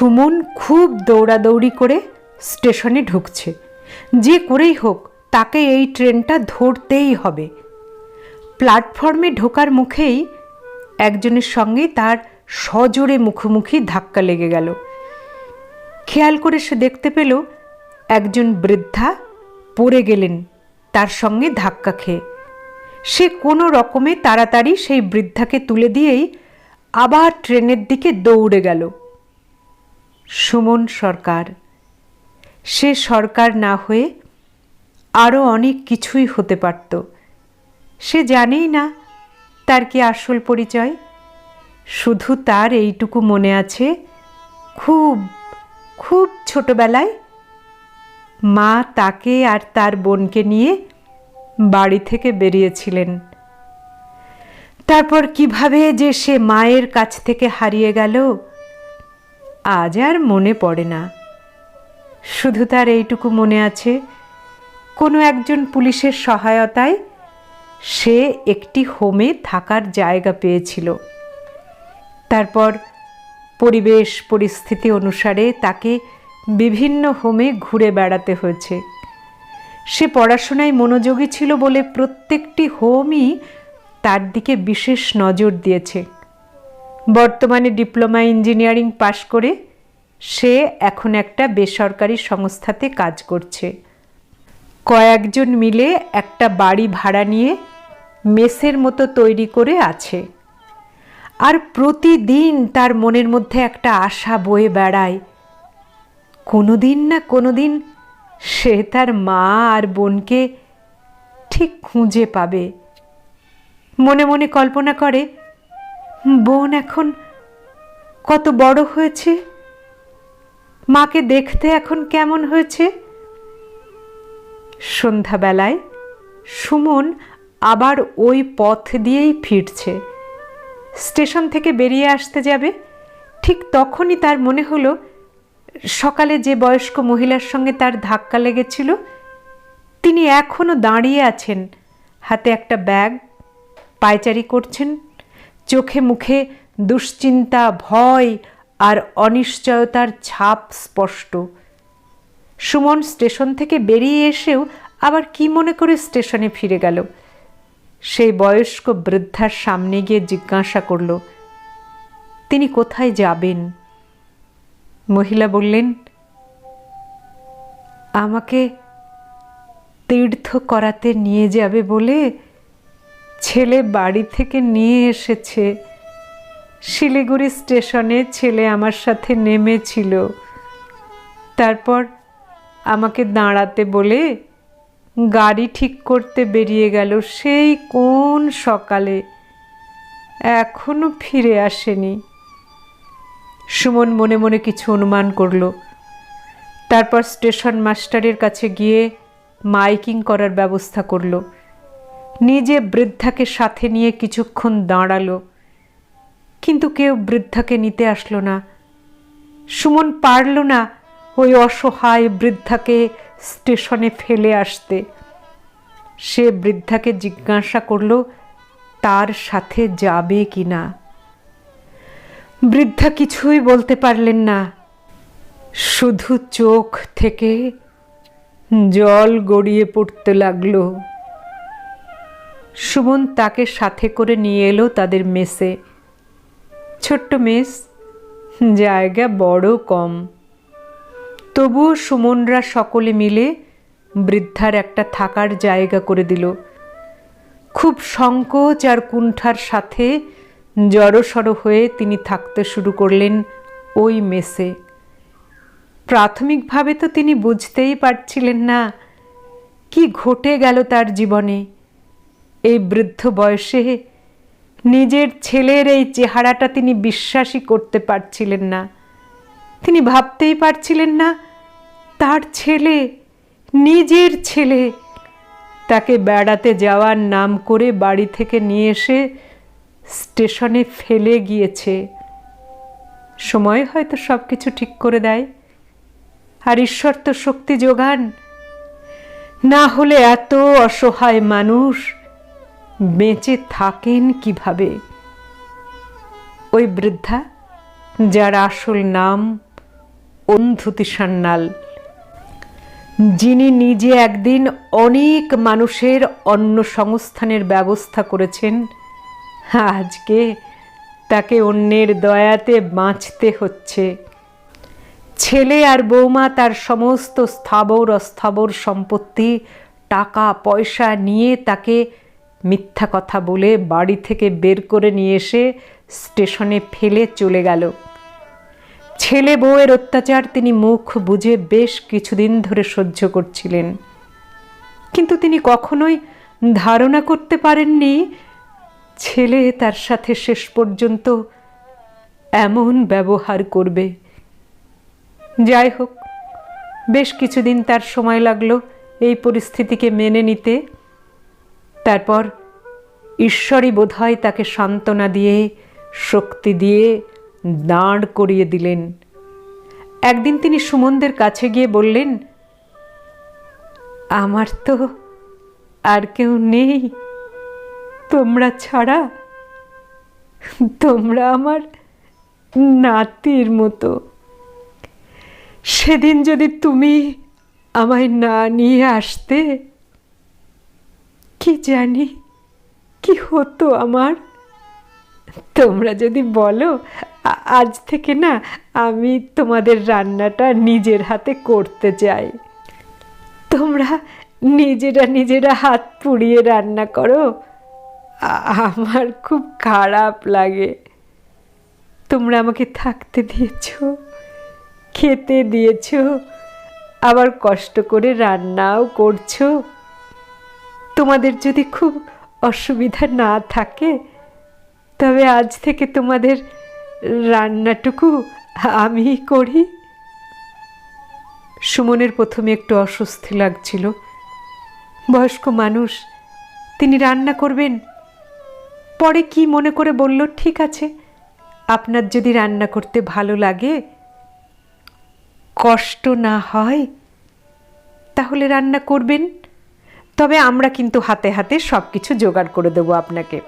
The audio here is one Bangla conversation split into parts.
সুমন খুব দৌড়াদৌড়ি করে স্টেশনে ঢুকছে। যে করেই হোক, তাকে এই ট্রেনটা ধরতেই হবে। প্ল্যাটফর্মে ঢোকার মুখেই একজনের সঙ্গে তার সজোরে মুখোমুখি ধাক্কা লেগে গেল। খেয়াল করে সে দেখতে পেল, একজন বৃদ্ধা পড়ে গেলেন তার সঙ্গে ধাক্কা খেয়ে। সে কোনো রকমে তাড়াতাড়ি সেই বৃদ্ধাকে তুলে দিয়েই আবার ট্রেনের দিকে দৌড়ে গেল। সুমন সরকার। সে সরকার না হয়ে আরও অনেক কিছুই হতে পারত। সে জানেই না তার কি আসল পরিচয়। শুধু তার এইটুকু মনে আছে, খুব খুব ছোটবেলায় মা তাকে আর তার বোনকে নিয়ে বাড়ি থেকে বেরিয়েছিলেন। তারপর কীভাবে যে সে মায়ের কাছ থেকে হারিয়ে গেল আজ আর মনে পড়ে না। শুধু তার এইটুকু মনে আছে, কোনো একজন পুলিশের সহায়তায় সে একটি হোমে থাকার জায়গা পেয়েছিল। তারপর পরিবেশ পরিস্থিতি অনুসারে তাকে বিভিন্ন হোমে ঘুরে বেড়াতে হয়েছে। সে পড়াশোনায় মনোযোগী ছিল বলে প্রত্যেকটি হোমই তার দিকে বিশেষ নজর দিয়েছে। বর্তমানে ডিপ্লোমা ইঞ্জিনিয়ারিং পাশ করে সে এখন একটা বেসরকারি সংস্থাতে কাজ করছে। কয়েকজন মিলে একটা বাড়ি ভাড়া নিয়ে মেসের মতো তৈরি করে আছে। আর প্রতিদিন তার মনের মধ্যে একটা আশা বয়ে বেড়ায়। কোনো দিন না কোনো দিন সে তার মা আর বোনকে ঠিক খুঁজে পাবে। মনে মনে কল্পনা করে বোন এখন কত বড় হয়েছে? মাকে দেখতে এখন কেমন হয়েছে? সন্ধ্যাবেলায় সুমন আবার ওই পথ দিয়েই ফিরছে। স্টেশন থেকে বেরিয়ে আসতে যাবে। ঠিক তখনই তার মনে হলো, সকালে যে বয়স্ক মহিলার সঙ্গে তার ধাক্কা লেগেছিল, তিনি এখনও দাঁড়িয়ে আছেন। হাতে একটা ব্যাগ, পায়চারি করছেন। চোখে মুখে দুশ্চিন্তা, ভয় আর অনিশ্চয়তার ছাপ স্পষ্ট। সুমন স্টেশন থেকে বেরিয়ে এসেও আবার কি মনে করে স্টেশনে ফিরে গেল? সেই বয়স্ক বৃদ্ধার সামনে গিয়ে জিজ্ঞাসা করল, তিনি কোথায় যাবেন? মহিলা বললেন, আমাকে তীর্থ করাতে নিয়ে যাবে বলে ছেলে বাড়ি থেকে নিয়ে এসেছে। শিলিগুড়ি স্টেশনে ছেলে আমার সাথে নেমেছিল। তারপর আমাকে দাঁড়াতে বলে গাড়ি ঠিক করতে বেরিয়ে গেল সেই কোন সকালে। এখনও ফিরে আসেনি। সুমন মনে মনে কিছু অনুমান করল। তারপর স্টেশন মাস্টারের কাছে গিয়ে মাইকিং করার ব্যবস্থা করল। নিজে বৃদ্ধাকে সাথে নিয়ে কিছুক্ষণ দাঁড়াল। কিন্তু কেউ বৃদ্ধাকে নিতে আসলো না। সুমন পারল না ওই অসহায় বৃদ্ধাকে স্টেশনে ফেলে আসতে। সে বৃদ্ধাকে জিজ্ঞাসা করল, তার সাথে যাবে কি না? বৃদ্ধা কিছুই বলতে পারলেন না। শুধু চোখ থেকে জল গড়িয়ে পড়তে লাগল। সুমন তাকে সাথে করে নিয়ে এলো তাদের মেসে। ছোট্ট মেস, জায়গা বড় কম। তবুও সুমনরা সকলে মিলে বৃদ্ধার একটা থাকার জায়গা করে দিল। খুব সংকোচ আর কুণ্ঠার সাথে জড়সড় হয়ে তিনি থাকতে শুরু করলেন ওই মেসে। প্রাথমিকভাবে তো তিনি বুঝতেই পারছিলেন না, কি ঘটে গেল তার জীবনে। এই বৃদ্ধ বয়সে নিজের ছেলের এই চেহারাটা তিনি বিশ্বাসই করতে পারছিলেন না। তিনি ভাবতেই পারছিলেন না, তার ছেলে, নিজের ছেলে, তাকে বেড়াতে যাওয়ার নাম করে বাড়ি থেকে নিয়ে এসে স্টেশনে ফেলে গিয়েছে। সময় হয়তো সব কিছু ঠিক করে দেয়। আর ঈশ্বর তো শক্তি যোগান। না হলে এত অসহায় মানুষ বেঁচে থাকেন কীভাবে? ওই বৃদ্ধা, যার আসল নাম অন্ধুতি সান্যাল যিনি নিজে একদিন অনেক মানুষের অন্য সংস্থানের ব্যবস্থা করেছেন, আজকে তাকে অন্যের দয়াতে বাঁচতে হচ্ছে। ছেলে আর বৌমা তার সমস্ত স্থাবর অস্থাবর সম্পত্তি, টাকা, পয়সা নিয়ে তাকে মিথ্যা কথা বলে বাড়ি থেকে বের করে নিয়ে এসে স্টেশনে ফেলে চলে গেল। ছেলে বউয়ের অত্যাচার তিনি মুখ বুঝে বেশ কিছুদিন ধরে সহ্য করছিলেন। কিন্তু তিনি কখনোই ধারণা করতে পারেননি, ছেলে তার সাথে শেষ পর্যন্ত এমন ব্যবহার করবে। যাই হোক, বেশ কিছুদিন তার সময় লাগল এই পরিস্থিতিকে মেনে নিতে। তারপর ঈশ্বরই বোধহয় তাকে সান্ত্বনা দিয়ে, শক্তি দিয়ে দাঁড় করিয়ে দিলেন। একদিন তিনি সুমনদের কাছে গিয়ে বললেন, আমার তো আর কেউ নেই। তোমরা ছাড়া, তোমরা আমার নাতির মতো। সেদিন যদি তুমি আমায় না নিয়ে আসতে কি জানি? কি হতো আমার? তোমরা যদি বলো আজ থেকে না আমি তোমাদের রান্নাটা নিজের হাতে করতে চাই। তোমরা নিজেরা নিজেরা হাত পুড়িয়ে রান্না করো। আমার খুব খারাপ লাগে। তোমরা আমাকে থাকতে দিয়েছ, খেতে দিয়েছ, আবার কষ্ট করে রান্নাও করছ। তোমাদের যদি খুব অসুবিধা না থাকে, তবে আজ থেকে তোমাদের রান্নাটুকু আমি করি। সুমনের প্রথমে একটু অস্বস্তি লাগছিল। বয়স্ক মানুষ, তিনি রান্না করবেন? পরে কি মনে করে বলল, ঠিক আছে, আপনার যদি রান্না করতে ভালো লাগে, কষ্ট না হয়, তাহলে রান্না করবেন। তবে আমরা কিন্তু হাতে হাতে সব কিছু জোগাড় করে দেবো আপনাকে।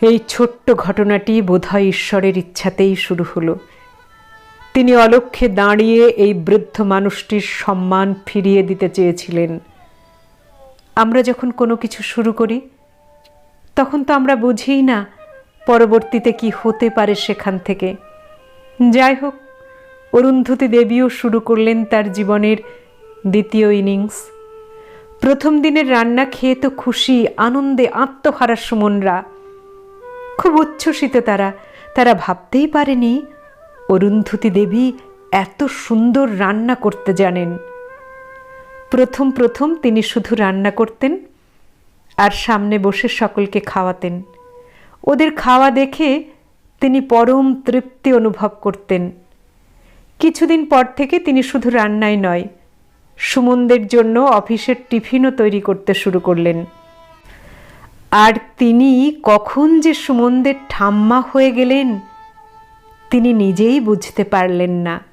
এই ছোট্ট ঘটনাটি বোধহয় ঈশ্বরের ইচ্ছাতেই শুরু হলো। তিনি অলক্ষ্যে দাঁড়িয়ে এই বৃদ্ধ মানুষটির সম্মান ফিরিয়ে দিতে চেয়েছিলেন। আমরা যখন কোনো কিছু শুরু করি, তখন তো আমরা বুঝিই না পরবর্তীতে কি হতে পারে সেখান থেকে। যাই হোক, অরুন্ধতী দেবীও শুরু করলেন তার জীবনের দ্বিতীয় ইনিংস। প্রথম দিনের রান্না খেয়ে তো খুশি, আনন্দে আত্মহারা সুমনরা। খুব উচ্ছ্বসিত তারা। তারা ভাবতেই পারেনি, অরুন্ধতী দেবী এত সুন্দর রান্না করতে জানেন। প্রথম প্রথম তিনি শুধু রান্না করতেন আর সামনে বসে সকলকে খাওয়াতেন। ওদের খাওয়া দেখে তিনি পরম তৃপ্তি অনুভব করতেন। কিছুদিন পর থেকে তিনি শুধু রান্নাই নয় সুমনদের জন্য অফিসের টিফিনও তৈরি করতে শুরু করলেন। আর তিনি কখন যে সুমনদের ঠাম্মা হয়ে গেলেন, তিনি নিজেই বুঝতে পারলেন না।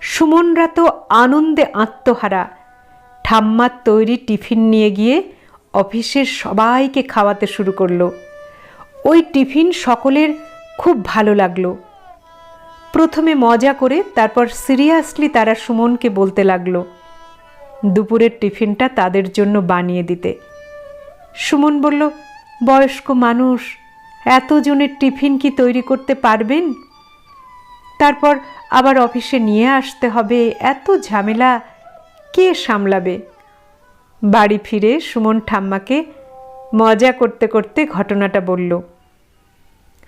সুমনরা তো আনন্দে আত্মহারা। ঠাম্মার তৈরি টিফিন নিয়ে গিয়ে অফিসের সবাইকে খাওয়াতে শুরু করল। ওই টিফিন সকলের খুব ভালো লাগল। প্রথমে মজা করে তারপর সিরিয়াসলি তারা সুমনকে বলতে লাগল দুপুরের টিফিনটা তাদের জন্য বানিয়ে দিতে। সুমন বলল, বয়স্ক মানুষ, এতজনের টিফিন কি তৈরি করতে পারবেন? তারপর আবার অফিসে নিয়ে আসতে হবে, এত ঝামেলা, কে সামলাবে? বাড়ি ফিরে সুমন ঠাম্মাকে মজা করতে করতে ঘটনাটা বলল।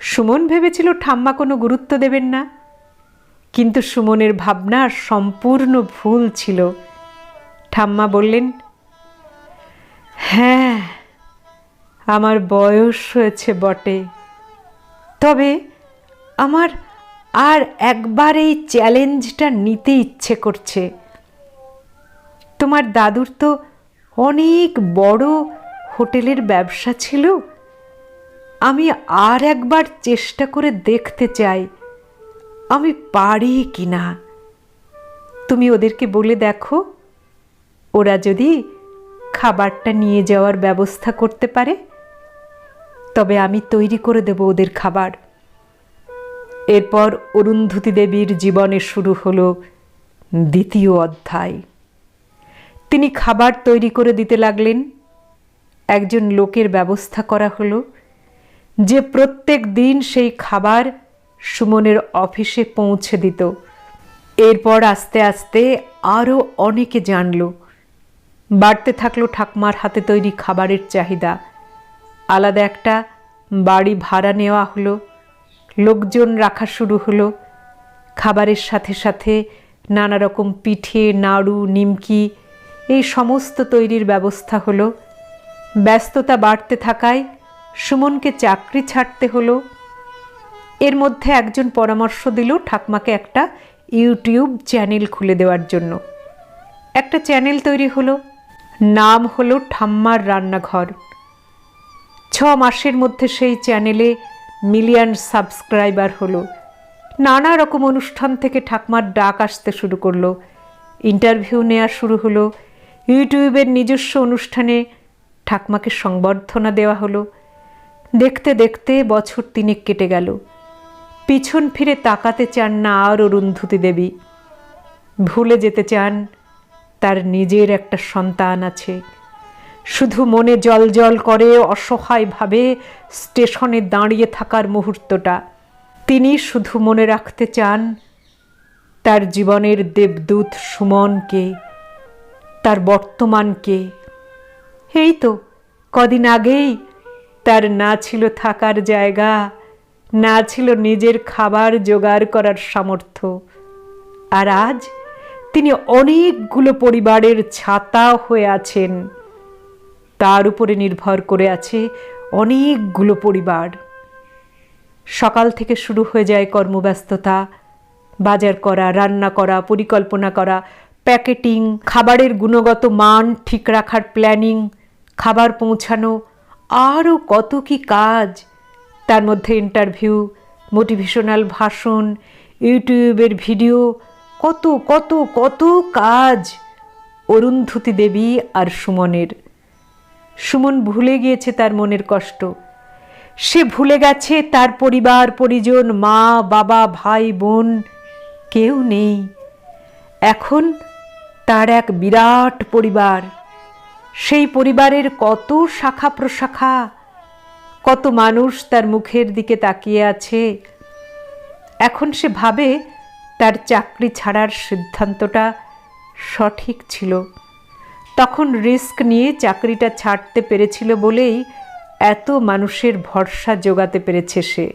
সুমন ভেবেছিল ঠাম্মা কোনো গুরুত্ব দেবেন না, কিন্তু সুমনের ভাবনা সম্পূর্ণ ভুল ছিল। ঠাম্মা বললেন হ্যাঁ আমার বয়স হয়েছে বটে। তবে আমার আর একবার এই চ্যালেঞ্জটা নিতে ইচ্ছে করছে। তোমার দাদুর তো অনেক বড় হোটেলের ব্যবসা ছিল। আমি আর একবার চেষ্টা করে দেখতে চাই, আমি পারি কি না তুমি ওদেরকে বলে দেখো। ওরা যদি খাবারটা নিয়ে যাওয়ার ব্যবস্থা করতে পারে, তবে আমি তৈরি করে দেব ওদের খাবার। এরপর অরুন্ধতী দেবীর জীবনে শুরু হলো দ্বিতীয় অধ্যায়। তিনি খাবার তৈরি করে দিতে লাগলেন। একজন লোকের ব্যবস্থা করা হলো যে প্রত্যেক দিন সেই খাবার সুমনের অফিসে পৌঁছে দিত। এরপর আস্তে আস্তে আরও অনেকে জানল বাড়তে থাকল ঠাকমার হাতে তৈরি খাবারের চাহিদা। আলাদা একটা বাড়ি ভাড়া নেওয়া হলো, লোকজন রাখা শুরু হলো, খাবারের সাথে সাথে নানা রকম পিঠে, নাড়ু, নিমকি, এই সমস্ত তৈরির ব্যবস্থা হলো। ব্যস্ততা বাড়তে থাকায় সুমনকে চাকরি ছাড়তে হলো। এর মধ্যে একজন পরামর্শ দিল ঠাকমাকে একটা ইউটিউব চ্যানেল খুলে দেওয়ার জন্য। একটা চ্যানেল তৈরি হলো নাম হলো ঠাম্মার রান্নাঘর। ছ মাসের মধ্যে সেই চ্যানেলে মিলিয়ন সাবস্ক্রাইবার হলো। নানা রকম অনুষ্ঠান থেকে ঠাকমার ডাক আসতে শুরু করল। ইন্টারভিউ নেওয়া শুরু হলো। ইউটিউবের নিজস্ব অনুষ্ঠানে ঠাকমাকে সংবর্ধনা দেওয়া হলো। দেখতে দেখতে বছর তিনেক কেটে গেল। পিছন ফিরে তাকাতে চান না আর অরুন্ধতী দেবী। ভুলে যেতে চান তার নিজের একটা সন্তান আছে। শুধু মনে জল জল করে অসহায়ভাবে স্টেশনে দাঁড়িয়ে থাকার মুহূর্তটা। তিনি শুধু মনে রাখতে চান, তার জীবনের দেবদূত সুমনকে, তার বর্তমানকে। এই তো, কদিন আগেই তার না ছিল থাকার জায়গা, না ছিল নিজের খাবার জোগাড় করার সামর্থ্য। আর আজ তিনি অনেকগুলো পরিবারের ছাতা হয়ে আছেন। তার উপরে নির্ভর করে আছে অনেকগুলো পরিবার। সকাল থেকে শুরু হয়ে যায় কর্মব্যস্ততা, বাজার করা, রান্না করা, পরিকল্পনা করা, প্যাকেটিং, খাবারের গুণগত মান ঠিক রাখার প্ল্যানিং, খাবার পৌঁছানো, আরও কত কি কাজ। তার মধ্যে ইন্টারভিউ, মোটিভেশনাল ভাষণ, ইউটিউবের ভিডিও কত কত কত কাজ অরুন্ধতী দেবী আর সুমনের। সুমন ভুলে গিয়েছে তার মনের কষ্ট। সে ভুলে গেছে তার পরিবার, পরিজন, মা, বাবা, ভাই, বোন, কেউ নেই। এখন তার এক বিরাট পরিবার। সেই পরিবারের কত শাখা প্রশাখা, কত মানুষ তার মুখের দিকে তাকিয়ে আছে। এখন সে ভাবে তার চাকরি ছাড়ার সিদ্ধান্তটা সঠিক ছিল। তখন রিস্ক নিয়ে চাকরিটা ছাড়তে পেরেছিল বলেই এত মানুষের ভরসা জোগাতে পেরেছে সে।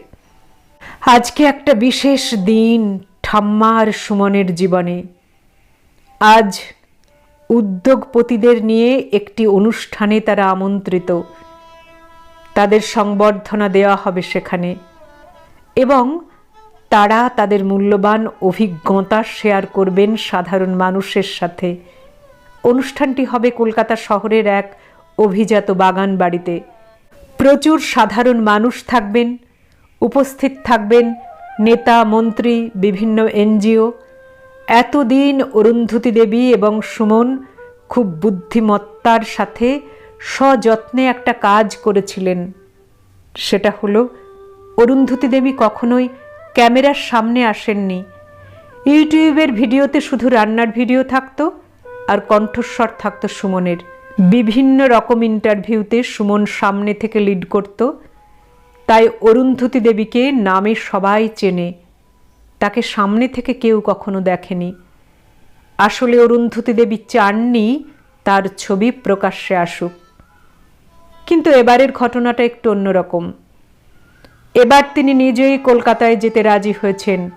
আজকে একটা বিশেষ দিন ঠাম্মার সুমনের জীবনে। আজ উদ্যোগপতিদের নিয়ে একটি অনুষ্ঠানে তারা আমন্ত্রিত। তাদের সংবর্ধনা দেওয়া হবে সেখানে। এবং তারা তাদের মূল্যবান অভিজ্ঞতা শেয়ার করবেন সাধারণ মানুষের সাথে। অনুষ্ঠানটি হবে কলকাতা শহরের এক অভিজাত বাগান বাড়িতে প্রচুর সাধারণ মানুষ থাকবেন, উপস্থিত থাকবেন নেতা, মন্ত্রী, বিভিন্ন এনজিও। এতদিন অরুন্ধতী দেবী এবং সুমন খুব বুদ্ধিমত্তার সাথে সযত্নে একটা কাজ করেছিলেন। সেটা হলো, অরুন্ধতী দেবী কখনোই ক্যামেরার সামনে আসেননি। ইউটিউবের ভিডিওতে শুধু রান্নার ভিডিও থাকতো আর কণ্ঠস্বর থাকতো সুমনের। বিভিন্ন রকম ইন্টারভিউতে সুমন সামনে থেকে লিড করত। তাই অরুন্ধতী দেবীকে নামে সবাই চেনে। তাকে সামনে থেকে কেউ কখনো দেখেনি। আসলে অরুন্ধতী দেবী চাননি তার ছবি প্রকাশ্যে আসুক। কিন্তু এবারের ঘটনাটা একটু অন্যরকম। এবার তিনি নিজেই কলকাতায় যেতে রাজি হয়েছেন।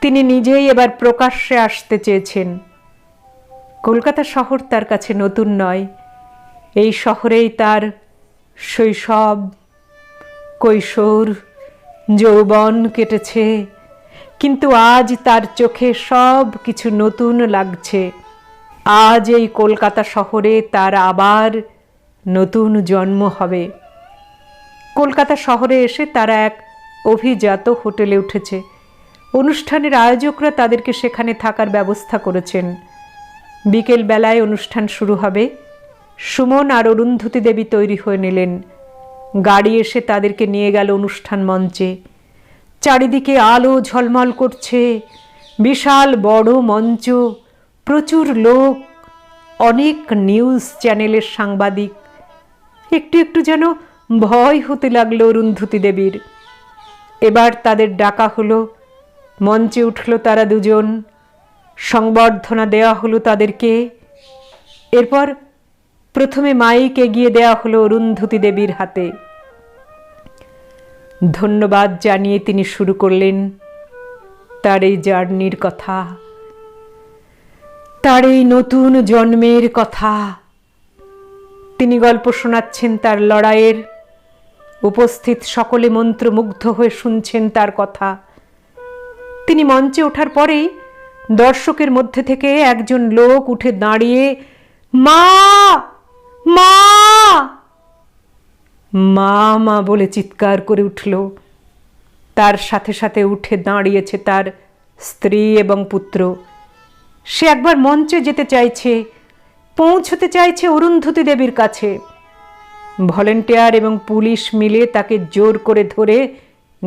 তিনি নিজেই এবার প্রকাশ্যে আসতে চেয়েছেন। কলকাতা শহর তার কাছে নতুন নয়। এই শহরেই তার শৈশব, কৈশোর, যৌবন কেটেছে। কিন্তু আজ তার চোখে সব কিছু নতুন লাগছে। আজ এই কলকাতা শহরে তার আবার নতুন জন্ম হবে। কলকাতা শহরে এসে তারা এক অভিজাত হোটেলে উঠেছে। অনুষ্ঠানের আয়োজকরা তাদেরকে সেখানে থাকার ব্যবস্থা করেছেন। বিকেল বেলায় অনুষ্ঠান শুরু হবে। সুমন আর অরুন্ধতী দেবী তৈরি হয়ে নিলেন। গাড়ি এসে তাদেরকে নিয়ে গেল অনুষ্ঠান মঞ্চে। চারিদিকে আলো ঝলমল করছে। বিশাল বড় মঞ্চ। প্রচুর লোক। অনেক নিউজ চ্যানেলের সাংবাদিক। একটু একটু যেন ভয় হতে লাগল অরুন্ধতী দেবীর। এবার তাদের ডাকা হলো, মঞ্চে উঠল তারা দুজন, সংবর্ধনা দেওয়া হলো তাদেরকে। এরপর প্রথমে মাইক এগিয়ে দেওয়া হলো অরুন্ধতী দেবীর হাতে। ধন্যবাদ জানিয়ে তিনি শুরু করলেন, তার এই জার্নির কথা, তার এই নতুন জন্মের কথা। তিনি গল্প শোনাচ্ছেন তার লড়াইয়ের উপস্থিত সকলে মন্ত্রমুগ্ধ হয়ে শুনছেন তার কথা। তিনি মঞ্চে ওঠার পরেই দর্শকের মধ্যে থেকে একজন লোক উঠে দাঁড়িয়ে, মা! মা! মা মা বলে চিৎকার করে উঠল। তার সাথে সাথে উঠে দাঁড়িয়েছে তার স্ত্রী এবং পুত্র। সে একবার মঞ্চে যেতে চাইছে, পৌঁছতে চাইছে অরুন্ধতী দেবীর কাছে। ভলেন্টিয়ার এবং পুলিশ মিলে তাকে জোর করে ধরে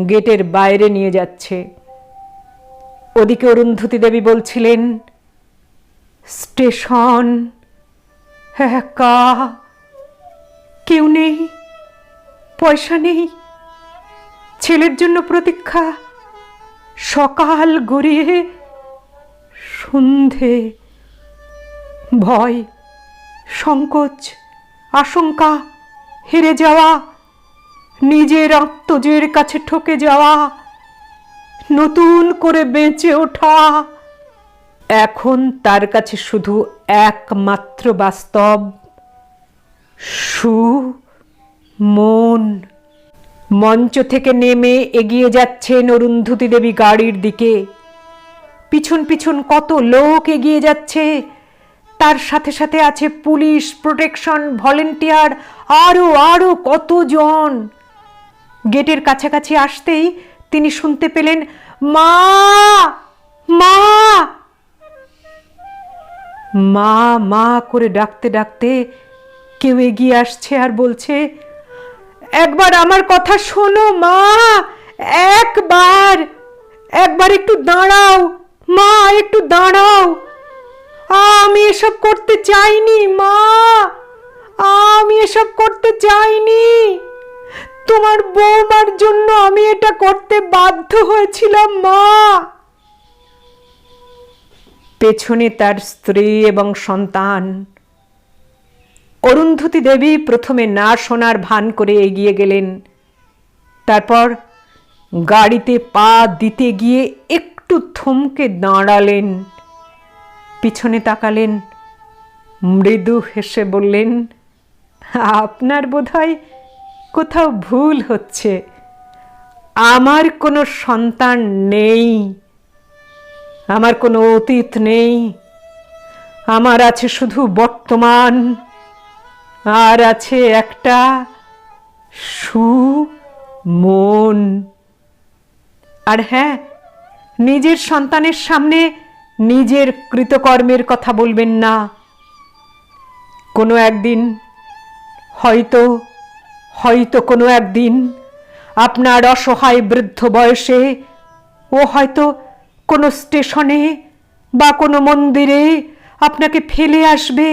গেটের বাইরে নিয়ে যাচ্ছে। ওদিকে অরুন্ধতী দেবী বলছিলেন, স্টেশন, একা? কেউ নেই? পয়সা নেই? ছেলের জন্য প্রতীক্ষা? সকাল গড়িয়ে সন্ধে? ভয়, সংকোচ, আশঙ্কা? হেরে যাওয়া, নিজের আত্মজের কাছে ঠকে যাওয়া, নতুন করে বেঁচে ওঠা, এখন তার কাছে শুধু একমাত্র বাস্তব সু মন। মঞ্চ থেকে নেমে এগিয়ে যাচ্ছেন অরুন্ধতী দেবী গাড়ির দিকে। পিছন পিছন কত লোক এগিয়ে যাচ্ছে তার সাথে সাথে আছে পুলিশ, প্রোটেকশন, ভলেন্টিয়ার আরও আরও কতজন। গেটের কাছাকাছি আসতেই তিনি শুনতে পেলেন, মা! মা! মা মা করে ডাকতে ডাকতে কেউ এগিয়ে আসছে আর বলছে, একবার আমার কথা শোনো, মা! একবার! একবার একটু দাঁড়াও! মা, একটু দাঁড়াও! আমি এসব করতে চাইনি, মা। আমি এসব করতে চাইনি। তোমার বৌমার জন্য আমি এটা করতে বাধ্য হয়েছিলাম, মা। পেছনে তার স্ত্রী এবং সন্তান। অরুন্ধতী দেবী প্রথমে না শোনার ভান করে এগিয়ে গেলেন। তারপর গাড়িতে পা দিতে গিয়ে একটু থমকে দাঁড়ালেন। পিছনে তাকালেন। মৃদু হেসে বললেন, আপনার বোধহয় কোথাও ভুল হচ্ছে। আমার কোনো সন্তান নেই। আমার কোনো অতীত নেই। আমার আছে শুধু বর্তমান। আর আছে একটা সু মন আর হ্যাঁ নিজের সন্তানের সামনে নিজের কৃতকর্মের কথা বলবেন না। কোনো একদিন হয়তো হয়তো কোনো একদিন আপনার অসহায় বৃদ্ধ বয়সে ও হয়তো কোনো স্টেশনে বা কোনো মন্দিরে আপনাকে ফেলে আসবে।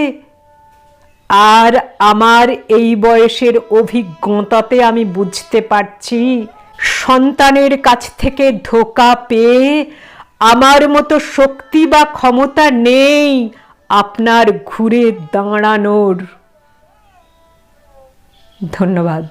আর আমার এই বয়সের অভিজ্ঞতাতে আমি বুঝতে পারছি, সন্তানের কাছ থেকে ধোকা পেয়ে আমার মতো শক্তি বা ক্ষমতা নেই আপনার ঘুরে দাঁড়ানোর। ধন্যবাদ।